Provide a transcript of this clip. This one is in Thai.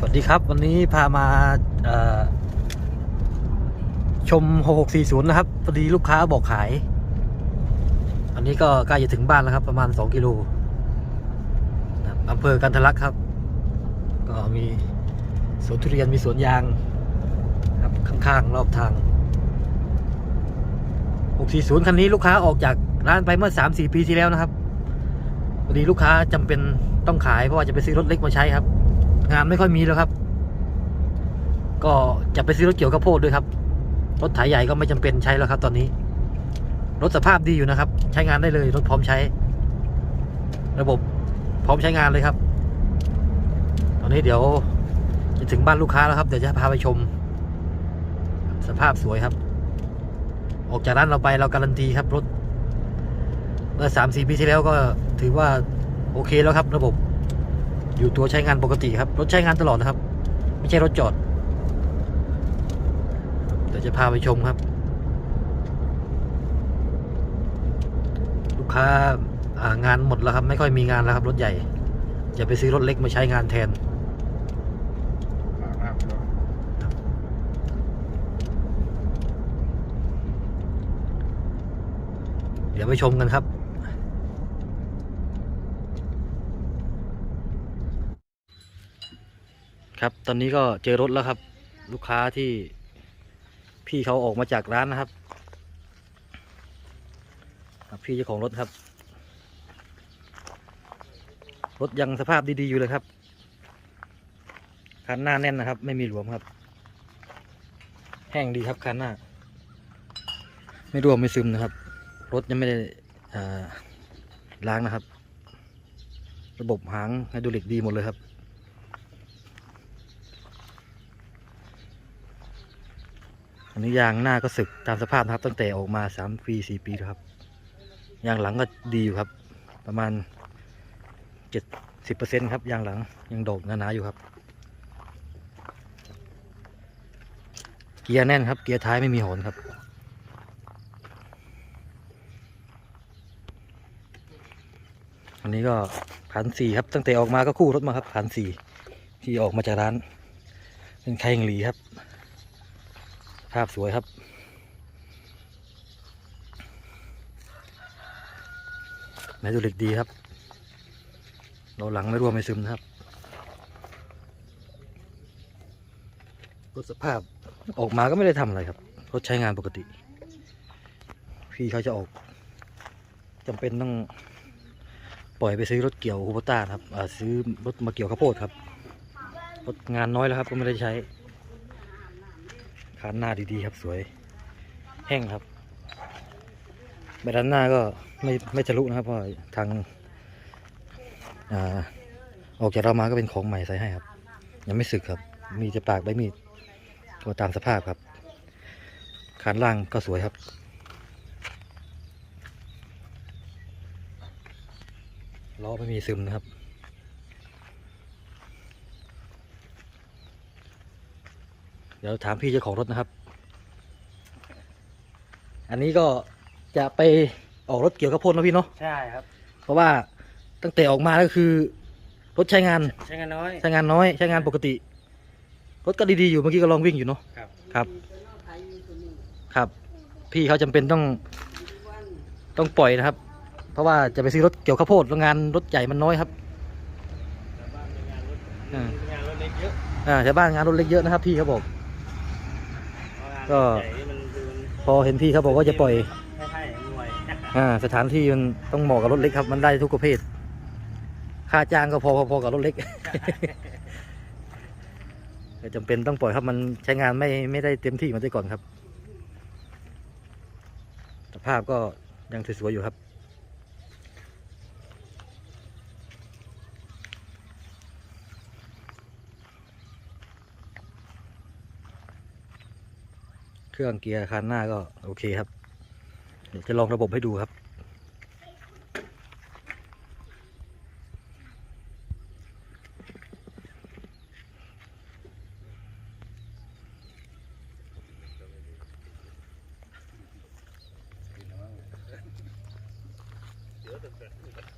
สวัสดีครับ วันนี้พามาชม 6640 นะครับพอดีลูกค้าบอกขาย อันนี้ก็ใกล้จะถึงบ้านแล้วครับ ประมาณ 2 กิโลอำเภอกันทะลักครับ ก็มีสวนทุเรียนมีสวนยางครับข้างๆ รอบทาง 640 คันนี้ลูกค้าออกจากร้านไปเมื่อ 3-4 ปีที่แล้วนะครับพอดีลูกค้าจำเป็นต้องขายเพราะว่าจะไปซื้อรถเล็กมาใช้ครับ งานไม่ค่อยมีแล้วครับ ก็จะไปซื้อรถเกี่ยวกับโพดด้วยครับ รถไถใหญ่ก็ไม่จำเป็นใช้แล้วครับ ตอนนี้ รถสภาพดีอยู่นะครับ ใช้งานได้เลย รถพร้อมใช้ ระบบพร้อมใช้งานเลยครับ ตอนนี้เดี๋ยวจะถึงบ้านลูกค้าแล้วครับ เดี๋ยวจะพาไปชม สภาพสวยครับ ออกจากร้านเราไปเราการันตีครับรถเมื่อสามสี่ปีที่แล้วก็ถือว่าโอเคแล้วครับ ระบบ อยู่ตัวใช้งานปกติครับ รถใช้งานตลอดนะครับ ไม่ใช่รถจอด เดี๋ยวจะพาไปชมครับ ลูกค้าางานหมดแล้วครับ ไม่ค่อยมีงานแล้วครับ รถใหญ่จะไปซื้อรถเล็กมาใช้งานแทนเดี๋ยวไปชมกันครับ ครับ ตอนนี้ก็เจอรถแล้วครับ ลูกค้าที่พี่เขาออกมาจากร้านนะครับครับพี่เจ้าของรถครับ รถยังสภาพดีๆอยู่เลยครับคันหน้าแน่นนะครับ ไม่มีหลวมครับ แห้งดีครับคันหน้า ไม่รวมไม่ซึมนะครับ รถยังไม่ได้ล้างนะครับ ระบบหางไฮดรอลิกดีหมดเลยครับ อันนี้ยางหน้าก็สึกตามสภาพนะครับ ตั้งแต่ออกมาสามปีสี่ปีแล้วครับ ยางหลังก็ดีอยู่ครับ ประมาณเจ็ดสิบเปอร์เซ็นครับยางหลังยังโดกหนาๆอยู่ครับ เกียร์แน่นครับ เกียร์ท้ายไม่มีหอนครับอันนี้ก็ผ่านสี่ครับ ตั้งแต่ออกมาก็คู่รถมาครับผ่านสี่ที่ออกมาจากร้าน เป็นไคงหลีครับ ภาพสวยครับ แมดูลิกดีครับเราหลังไม่รวมไม่ซึมนะครับรถสภาพออกมาก็ไม่ได้ทำอะไรครับรถใช้งานปกติ พี่เขาจะออกจำเป็นต้องปล่อยไปซื้อรถเกี่ยวคูโบต้าครับซื้อรถมาเกี่ยวข้าวโพดครับ รถงานน้อยแล้วครับก็ไม่ได้ใช้ คานหน้าดีๆครับสวย แห้งครับใบด้านหน้าก็ไม่ไม่ทะลุนะครับเพราะทางอาออกจากเรามาก็เป็นของใหม่ใส่ให้ครับ ยังไม่สึกครับ มีจะปากใบมีดก็ตามสภาพครับคานล่างก็สวยครับล้อไม่มีซึมนะครับ เดี๋ยวถามพี่เจ้าของรถนะครับ อันนี้ก็จะไปออกรถเกี่ยวกับพ่นนะพี่เนาะ ใช่ครับ เพราะว่าตั้งแต่ออกมาก็คือ รถใช้งานใช้งานน้อย ใช้งานน้อยใช้งานปกติ รถก็ดีๆอยู่เมื่อกี้ก็ลองวิ่งอยู่เนาะ ครับ ครับ ครับ พี่เขาจำเป็นต้องต้องปล่อยนะครับ เพราะว่าจะไปซื้อรถเกี่ยวข้าวโพดแล้วงานรถใหญ่มันน้อยครับชาวบ้านมีงานรถอ่างานรถเล็กเยอะ อ่าชาวบ้านงานรถเล็กเยอะนะครับพี่เขาบอกเพราะงาน ก็รถใหญ่นี่มันดูพอเห็นพี่เขาบอกว่าจะปล่อยให้ให้หน่วยอ่าสถานที่มันต้องเหมาะกับรถเล็กครับ มันได้ทุกประเภท ค่าจ้างก็พอพอๆกับรถเล็กแต่จำเป็นต้องปล่อยครับมันใช้งานไม่ไม่ได้เต็มที่เหมาแต่ก่อนครับสภาพก็ยังสวยๆอยู่ครับ เครื่องเกียร์คันหน้าก็โอเคครับ เดี๋ยวจะลองระบบให้ดูครับเ